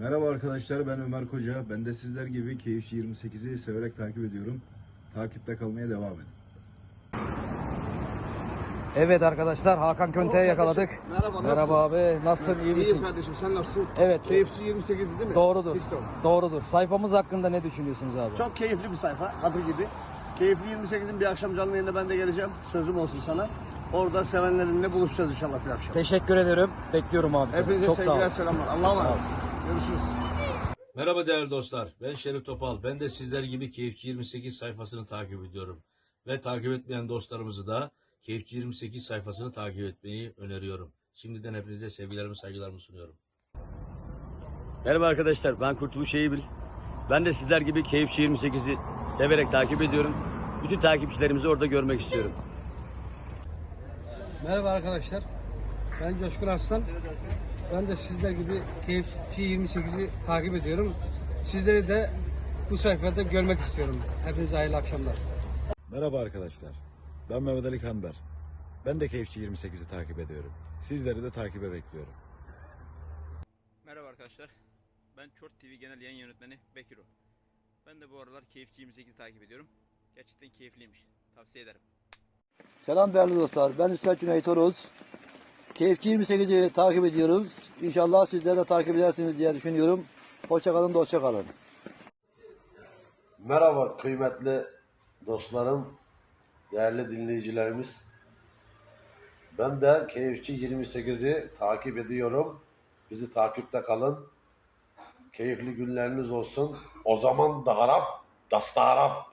Merhaba arkadaşlar ben Ömer Koca. Ben de sizler gibi Keyifçi 28'i severek takip ediyorum. Takipte kalmaya devam edin. Evet arkadaşlar Hakan Könte'yi yakaladık. Merhaba, nasılsın? Merhaba abi nasılsın iyi misin? İyiyim kardeşim sen nasılsın? Evet. Keyifçi 28'di değil mi? Doğrudur. TikTok. Doğrudur. Sayfamız hakkında ne düşünüyorsunuz abi? Çok keyifli bir sayfa adı gibi. Keyifli 28'in bir akşam canlı yayında ben de geleceğim. Sözüm olsun sana. Orada sevenlerinle buluşacağız inşallah bir akşam. Teşekkür ederim. Bekliyorum abi. seni. Hepinize Çok sağ sevgiler selamlar. Allah'a Sağ ol. Görüşürüz. Merhaba değerli dostlar. Ben Şerif Topal. Ben de sizler gibi Keyifçi 28 sayfasını takip ediyorum. Ve takip etmeyen dostlarımızı da Keyifçi 28 sayfasını takip etmeyi öneriyorum. Şimdiden hepinize sevgilerimi, saygılarımı sunuyorum. Merhaba arkadaşlar, ben Kurtuluş Eyibil. Ben de sizler gibi Keyifçi 28'i severek takip ediyorum. Bütün takipçilerimizi orada görmek istiyorum. Merhaba arkadaşlar. Ben Coşkun Arslan. Ben de sizler gibi Keyifçi 28'i takip ediyorum. Sizleri de bu sayfada görmek istiyorum. Hepinize hayırlı akşamlar. Merhaba arkadaşlar. Ben Mehmet Ali Kanber. Ben de Keyifçi 28'i takip ediyorum. Sizleri de takibe bekliyorum. Merhaba arkadaşlar. Ben Çort TV Genel Yayın Yönetmeni Bekiro. Ben de bu aralar Keyifçi 28 takip ediyorum. Gerçekten keyifliymiş. Tavsiye ederim. Selam değerli dostlar. Ben Üstad Cüneyt Oruz. Keyifçi 28'i takip ediyoruz. İnşallah sizler de takip edersiniz diye düşünüyorum. Hoşçakalın, hoşça kalın. Merhaba kıymetli dostlarım, değerli dinleyicilerimiz. Ben de Keyifçi 28'i takip ediyorum. Bizi takipte kalın. Keyifli günleriniz olsun. O zaman da harap, dasta harap.